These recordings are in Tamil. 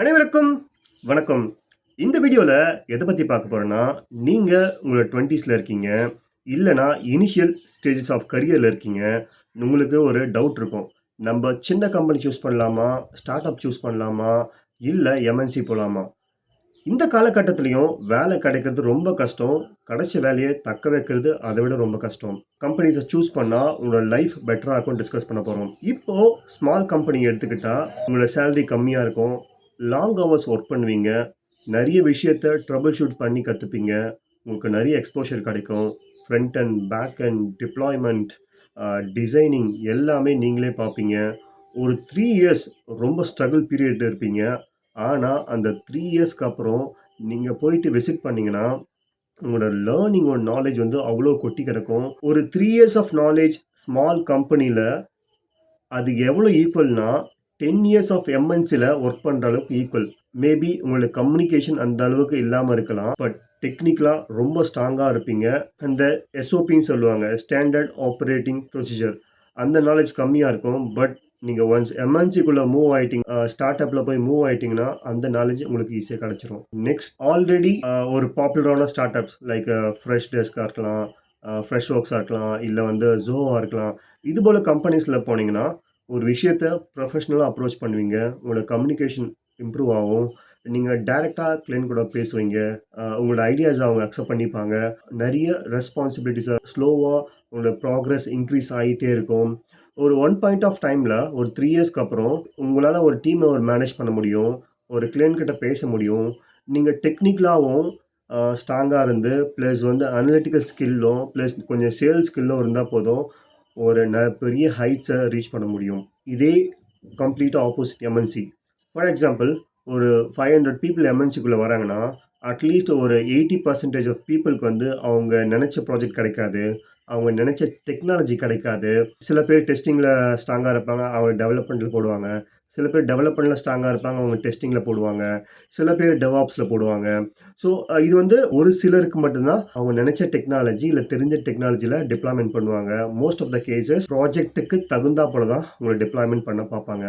அனைவருக்கும் வணக்கம். இந்த வீடியோவில் எதை பற்றி பார்க்க போகிறோன்னா நீங்கள் உங்களோட டுவெண்ட்டீஸில் இருக்கீங்க. இல்லைனா இனிஷியல் ஸ்டேஜஸ் ஆஃப் கரியரில் இருக்கீங்க. உங்களுக்கு ஒரு டவுட் இருக்கும். நம்ம சின்ன கம்பெனி சூஸ் பண்ணலாமா? ஸ்டார்ட் அப் சூஸ் பண்ணலாமா? இல்லை எம்என்சி போகலாமா இந்த காலகட்டத்துலேயும் வேலை கிடைக்கிறது ரொம்ப கஷ்டம். கிடைச்ச வேலையை தக்க வைக்கிறது அதை விட ரொம்ப கஷ்டம். கம்பெனிஸை சூஸ் பண்ணால் உங்களோட லைஃப் பெட்டராக இருக்கும் டிஸ்கஸ் பண்ண போகிறோம் இப்போது ஸ்மால் கம்பெனி எடுத்துக்கிட்டால் உங்களோட சேலரி கம்மியாக இருக்கும். லாங் ஹவர்ஸ் ஒர்க் பண்ணுவீங்க. நிறைய விஷயத்த ட்ரபிள் ஷூட் பண்ணி கற்றுப்பீங்க உங்களுக்கு நிறைய எக்ஸ்போஷர் கிடைக்கும். Front and back and deployment designing எல்லாமே நீங்களே பார்ப்பீங்க. ஒரு த்ரீ இயர்ஸ் ரொம்ப ஸ்ட்ரகிள் பீரியட் இருப்பீங்க. ஆனால் அந்த த்ரீ இயர்ஸ்க்கு அப்புறம் நீங்கள் போயிட்டு விசிட் பண்ணீங்கன்னா உங்களோட லேர்னிங்கோட நாலேஜ் வந்து அவ்வளோ கொட்டி கிடக்கும். ஒரு three years of knowledge small கம்பெனியில் அது எவ்வளோ ஈக்குவல்னா டென் இயர்ஸ் ஆஃப் எம்என்சியில் ஒர்க் பண்ணுற அளவுக்கு ஈக்குவல் மேபி உங்களோட கம்யூனிகேஷன் அந்த அளவுக்கு இல்லாமல் இருக்கலாம் பட் டெக்னிக்கலாக ரொம்ப ஸ்ட்ராங்காக இருப்பீங்க. அந்த எஸ்ஓபின்னு சொல்லுவாங்க ஸ்டாண்டர்ட் ஆப்ரேட்டிங் ப்ரொசீஜர் அந்த நாலேஜ் கம்மியாக இருக்கும் பட் நீங்கள் ஒன்ஸ் எம்என்சிக்குள்ளே மூவ் ஆகிட்டீங்க ஸ்டார்ட் அப்பில் போய் மூவ் ஆகிட்டிங்கன்னா அந்த நாலேஜ் உங்களுக்கு ஈஸியாக கிடச்சிரும். நெக்ஸ்ட் ஆல்ரெடி ஒரு பாப்புலரான ஸ்டார்ட் அப்ஸ் லைக் ஃப்ரெஷ் டெஸ்க்காக இருக்கலாம் ஃப்ரெஷ் ஒர்க்ஸாக இருக்கலாம் இல்லை வந்து ஜோவாக இருக்கலாம். இது போல் கம்பெனிஸில் போனீங்கன்னா ஒரு விஷயத்த ப்ரொஃபஷ்னலாக அப்ரோச் பண்ணுவீங்க. உங்களோட கம்யூனிகேஷன் இம்ப்ரூவ் ஆகும். நீங்கள் டைரெக்டாக கிளைண்ட் கூட பேசுவீங்க. உங்களோட ஐடியாஸ் அவங்க அக்செப்ட் பண்ணிப்பாங்க. நிறைய ரெஸ்பான்சிபிலிட்டிஸை ஸ்லோவாக உங்களோட ப்ராக்ரஸ் இன்க்ரீஸ் ஆகிட்டே இருக்கும். ஒரு ஒன் பாயிண்ட் ஆஃப் டைமில் ஒரு த்ரீ இயர்ஸ்க்கு அப்புறம் உங்களால் ஒரு டீமை ஒரு மேனேஜ் பண்ண முடியும். ஒரு கிளைண்ட் கிட்ட பேச முடியும். நீங்கள் டெக்னிக்கலாகவும் ஸ்ட்ராங்காக இருந்து ப்ளஸ் வந்து அனலிட்டிக்கல் ஸ்கில்லும் ப்ளஸ் கொஞ்சம் சேல்ஸ் ஸ்கில்லும் இருந்தால் போதும். ஒரு ந பெரிய ஹைட்ஸை ரீச் பண்ண முடியும். இதே கம்ப்ளீட்டாக ஆப்போசிட் எம்என்சி ஃபார் எக்ஸாம்பிள் ஒரு ஃபைவ் ஹண்ட்ரட் பீப்புள் எம்என்சிக்குள்ளே வராங்கன்னா அட்லீஸ்ட் ஒரு எயிட்டி பர்சன்டேஜ் ஆஃப் பீப்புளுக்கு வந்து அவங்க நினச்ச ப்ராஜெக்ட் கிடைக்காது. அவங்க நினச்ச டெக்னாலஜி கிடைக்காது. சில பேர் டெஸ்டிங்கில் ஸ்ட்ராங்காக இருப்பாங்க. அவங்க டெவலப்மெண்ட்டில் போடுவாங்க. சில பேர் டெவலப்மெண்ட்டில் ஸ்ட்ராங்காக இருப்பாங்க அவங்க டெஸ்டிங்கில் போடுவாங்க. சில பேர் டெவாப்ஸில் போடுவாங்க. ஸோ இது வந்து ஒரு சிலருக்கு மட்டும்தான் அவங்க நினச்ச டெக்னாலஜி இல்லை தெரிஞ்ச டெக்னாலஜியில் டிப்ளாய்மெண்ட் பண்ணுவாங்க. மோஸ்ட் ஆஃப் த கேசஸ் ப்ராஜெக்ட்டுக்கு தகுந்தா போல தான் உங்களை டிப்ளாய்மெண்ட் பண்ண பார்ப்பாங்க.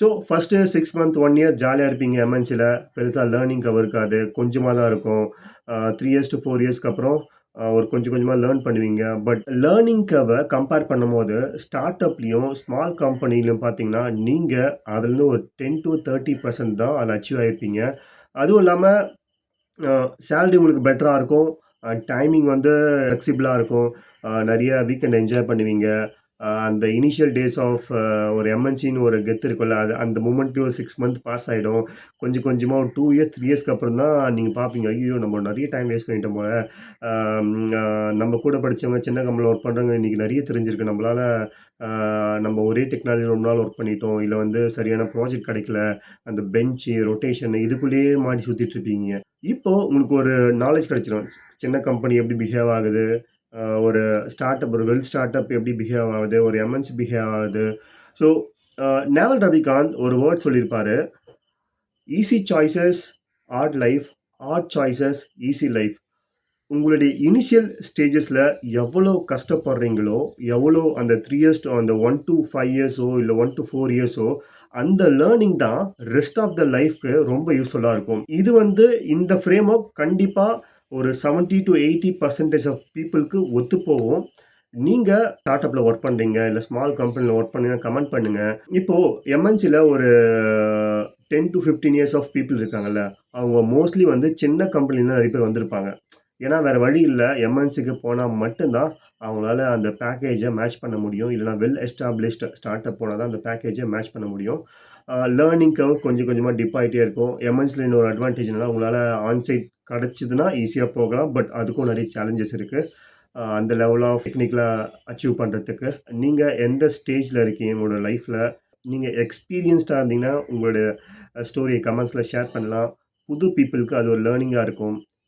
So first six month one year ஜாலியாக இருப்பீங்க. எம்என்சியில் பெருசாக லேர்னிங் கவர் இருக்காது. கொஞ்சமாக தான் இருக்கும். த்ரீ இயர்ஸ் டு ஃபோர் இயர்ஸ்க்கு அப்புறம் ஒரு கொஞ்சம் கொஞ்சமாக லேர்ன் பண்ணுவீங்க. பட் லேர்னிங் கவை கம்பேர் பண்ணும்போது ஸ்டார்ட் அப்லேயும் ஸ்மால் கம்பெனிலையும் பார்த்தீங்கன்னா நீங்கள் அதுலேருந்து ஒரு டென் டு தேர்ட்டி பர்சன்ட் தான் அதில் அச்சீவ் ஆகிருப்பீங்க அதுவும் இல்லாமல் சேல்ரி உங்களுக்கு பெட்டராக இருக்கும். டைமிங் வந்து ஃப்ளெக்சிபிளாக இருக்கும். நிறைய வீக்கெண்ட் என்ஜாய் பண்ணுவீங்க. அந்த இனிஷியல் டேஸ் ஆஃப் ஒரு எம்என்சின்னு ஒரு கெத்து இருக்குல்ல அது அந்த மூமெண்ட்டு ஒரு சிக்ஸ் மந்த் பாஸ் ஆகிடும் கொஞ்சம் கொஞ்சமாக ஒரு டூ இயர்ஸ் த்ரீ இயர்ஸ்க்கு அப்புறம் தான் நீங்கள் பார்ப்பீங்க ஐயோ நம்ம நிறைய டைம் வேஸ்ட் பண்ணிட்டோம் போல. Um, uh, நம்ம கூட படித்தவங்க சின்ன கம்பெனியில் ஒர்க் பண்ணுறவங்க இன்றைக்கி நிறைய தெரிஞ்சிருக்கு. நம்மளால் uh, நம்ம ஒரே டெக்னாலஜி ரொம்ப நாள் ஒர்க் பண்ணிட்டோம். இல்லை வந்து சரியான ப்ராஜெக்ட் கிடைக்கல. அந்த பெஞ்சு ரொட்டேஷன் இதுக்குள்ளேயே மாடி சுற்றிட்டு இருப்பீங்க. இப்போது உங்களுக்கு ஒரு நாலேஜ் கிடச்சிரும். சின்ன கம்பெனி எப்படி பிஹேவ் ஆகுது? ஒரு ஸ்டார்ட் அப் ஒரு வெல் ஸ்டார்ட் அப் எப்படி பிஹேவ் ஆகுது ஒரு எம்என்சி பிஹேவ் ஆகுது. ஸோ நேவல் ரவிகாந்த் ஒரு வேர்ட் சொல்லியிருப்பாரு. Easy choices hard life hard choices easy life உங்களுடைய இனிஷியல் ஸ்டேஜஸில் எவ்வளோ கஷ்டப்படுறீங்களோ எவ்வளோ அந்த த்ரீ இயர்ஸ் அந்த ஒன் டு ஃபைவ் இயர்ஸோ இல்லை ஒன் டு ஃபோர் இயர்ஸோ அந்த லேர்னிங் தான் ரெஸ்ட் ஆஃப் த லைஃப்க்கு ரொம்ப யூஸ்ஃபுல்லாக இருக்கும். இது வந்து இந்த ஃப்ரேம் ஒர்க் கண்டிப்பாக ஒரு 70 டு எயிட்டி பர்சன்டேஜ் ஆஃப் பீப்புளுக்கு ஒத்து போகும் நீங்கள் ஸ்டார்ட் அப்பில் ஒர்க் பண்ணுறீங்க இல்லை ஸ்மால் கம்பெனியில் ஒர்க் பண்ணுங்க. கமெண்ட் பண்ணுங்கள் இப்போது எம்என்சியில் ஒரு ten to fifteen years of people இருக்காங்கல்ல அவங்க மோஸ்ட்லி வந்து சின்ன கம்பெனிலேருந்து தான் நிறைய பேர் வந்திருப்பாங்க. ஏன்னா வேறு வழி இல்லை. எம்என்சிக்கு போனால் மட்டும்தான் அவங்களால அந்த பேக்கேஜை மேட்ச் பண்ண முடியும். இல்லைனா வெல் எஸ்டாப்ளிஷ்டு ஸ்டார்ட் அப் போனால் தான் அந்த பேக்கேஜை மேட்ச் பண்ண முடியும். லேர்னிங் கவ் கொஞ்சம் கொஞ்சமாக டிப் ஆகிட்டே இருக்கும். எம்என்சியில் இன்னொரு அட்வான்டேஜ்னால் உங்களால் ஆன்சைட் கிடச்சிதுன்னா ஈஸியாக போகலாம். பட் அதுக்கும் நிறைய சேலஞ்சஸ் இருக்குது அந்த லெவல் ஆஃப் டெக்னிக்கலாக அச்சீவ் பண்ணுறதுக்கு நீங்கள் எந்த ஸ்டேஜில் இருக்கீங்க உங்களோட லைஃப்பில் நீங்கள் எக்ஸ்பீரியன்ஸ்டாக இருந்தீங்கன்னா உங்களோட ஸ்டோரியை கமெண்ட்ஸில் ஷேர் பண்ணலாம். புது பீப்புளுக்கு அது ஒரு லேர்னிங்காக இருக்கும்.